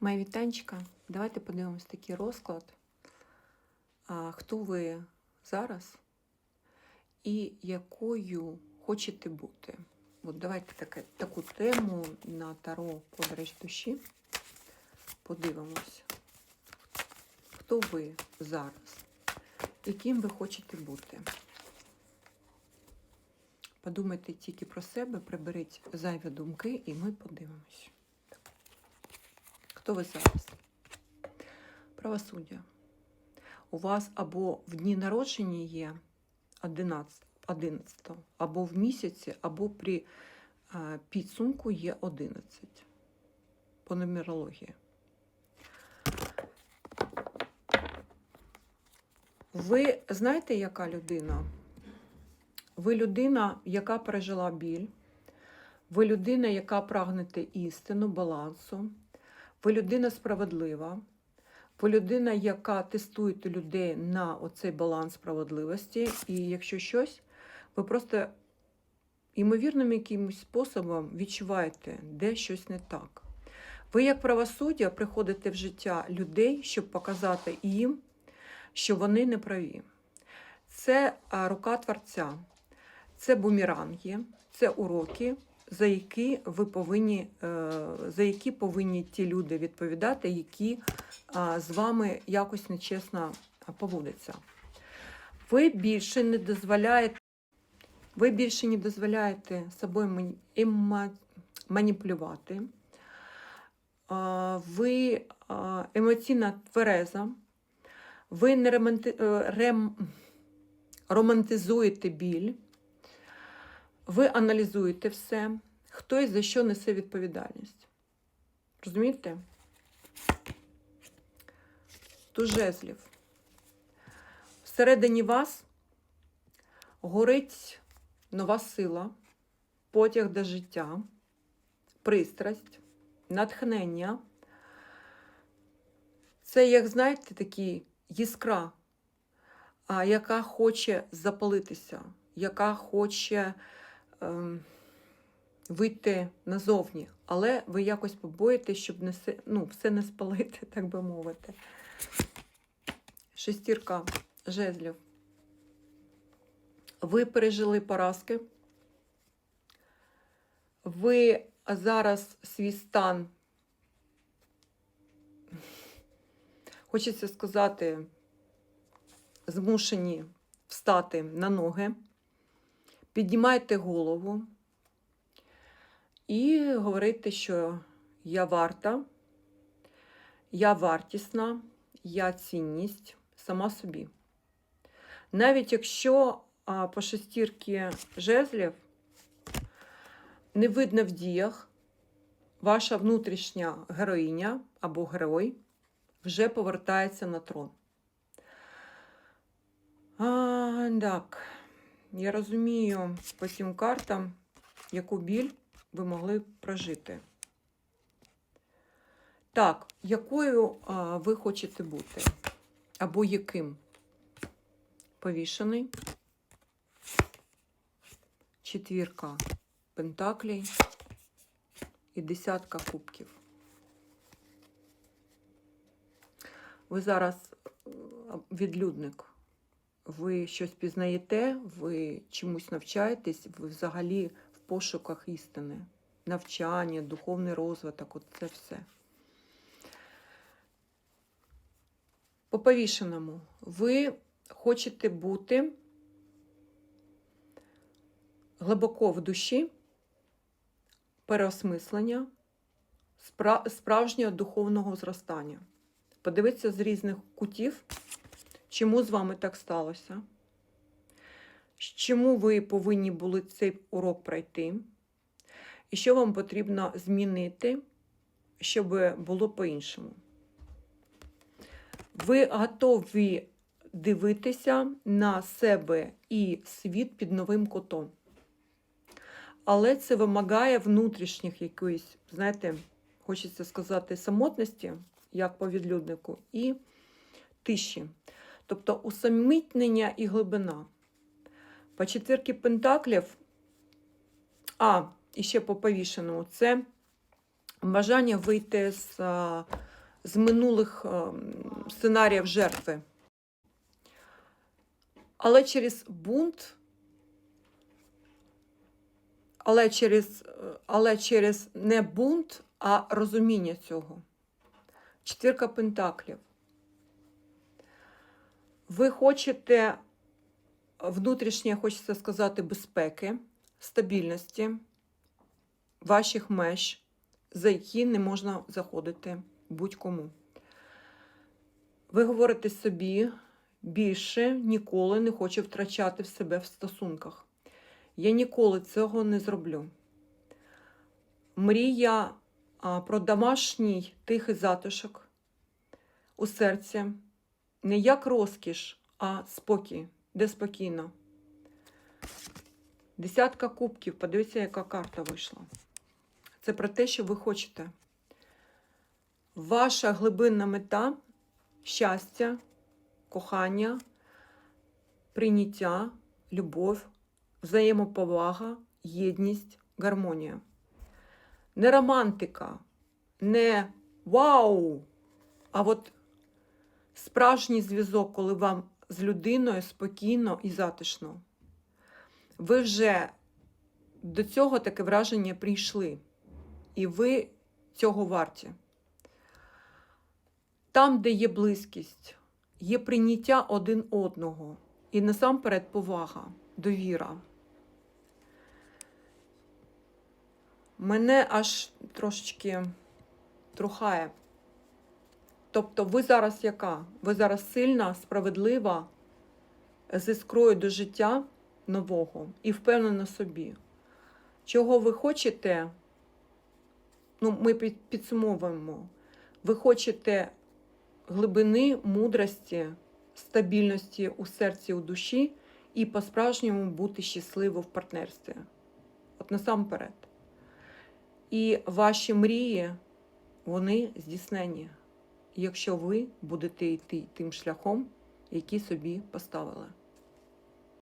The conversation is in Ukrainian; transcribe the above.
Моя вітанчика, давайте подивимось такий розклад. Хто ви зараз і якою хочете бути? От давайте таке, таку тему на Таро Подорож душі. Подивимось. Хто ви зараз? Яким ви хочете бути? Подумайте тільки про себе, приберіть зайві думки, і ми подивимось. Хто ви зараз? Правосуддя. У вас або в дні народження є 11, 11 або в місяці, або при а, підсумку є 11 по нумерології. Ви знаєте, яка людина? Ви людина, яка пережила біль. Ви людина, яка прагнете істину, балансу. Ви людина справедлива. Ви людина, яка тестує людей на оцей баланс справедливості. І якщо щось, ви просто імовірним якимось способом відчуваєте, де щось не так. Ви, як правосуддя, приходите в життя людей, щоб показати їм, що вони не праві. Це рука Творця, це бумеранги, це уроки, за які ви повинні, е, за які повинні ті люди відповідати, які з вами якось нечесно поводяться. Ви більше не дозволяєте, ви більше не дозволяєте собою маніпулювати. Ви а, емоційно твереза, ви не романти, е, романтизуєте біль, ви аналізуєте все, хто і за що несе відповідальність. Розумієте? Туз жезлів. Всередині вас горить нова сила, потяг до життя, пристрасть, натхнення. Це, як знаєте, такі іскра, яка хоче запалитися, яка хоче вийти назовні, але ви якось побоїтесь, щоб не, ну, все не спалити, так би мовити. Шестірка жезлів. Ви пережили поразки. Ви зараз свій стан, хочеться сказати, змушені встати на ноги, піднімайте голову і говорите, що я варта, я вартісна, я цінність сама собі. Навіть якщо по шестірки жезлів не видно в діях, ваша внутрішня героїня або герой вже повертається на трон. А, так, я розумію по цим картам, яку біль ви могли прожити. Так, якою а, ви хочете бути? Або яким? Повішений. Четвірка пентаклей і десятка кубків. Ви зараз відлюдник. Ви щось пізнаєте, ви чомусь навчаєтесь, ви взагалі в пошуках істини, навчання, духовний розвиток, от це все. По повішеному, ви хочете бути глибоко в душі переосмислення, справжнього духовного зростання. Подивитися з різних кутів, чому з вами так сталося, чому ви повинні були цей урок пройти, і що вам потрібно змінити, щоб було по-іншому. Ви готові дивитися на себе і світ під новим кутом. Але це вимагає внутрішніх якоїсь, знаєте, хочеться сказати, самотності, як по відлюднику, і тиші. Тобто усамітнення і глибина. По четвірки пентаклів, а, і ще по повішеному, це бажання вийти з з минулих ем, сценаріїв жертви. Але через бунт, але через, е, але через не бунт, а розуміння цього. Четвірка пентаклів. Ви хочете внутрішнє, хочеться сказати, безпеки, стабільності, ваших меж, за які не можна заходити будь-кому. Ви говорите собі, більше ніколи не хочу втрачати в себе в стосунках. Я ніколи цього не зроблю. Мрія про домашній тихий затишок у серці не як розкіш, а спокій, де спокійно. Десятка кубків, подивіться, яка карта вийшла. Це про те, що ви хочете. Ваша глибинна мета щастя, кохання, прийняття, любов, взаємоповага, єдність, гармонія. Не романтика, не вау, а от справжній зв'язок, коли вам з людиною спокійно і затишно. Ви вже до цього таке враження прийшли, і ви цього варті. Там, де є близькість, є прийняття один одного і насамперед повага, довіра. Мене аж трошечки трухає. Тобто, ви зараз яка? Ви зараз сильна, справедлива, з іскрою до життя нового і впевнена собі. Чого ви хочете? Ну, ми підсумовуємо. Ви хочете глибини, мудрості, стабільності у серці, у душі і по-справжньому бути щасливо в партнерстві. От насамперед. І ваші мрії, вони здійснені, якщо ви будете йти тим шляхом, який собі поставили.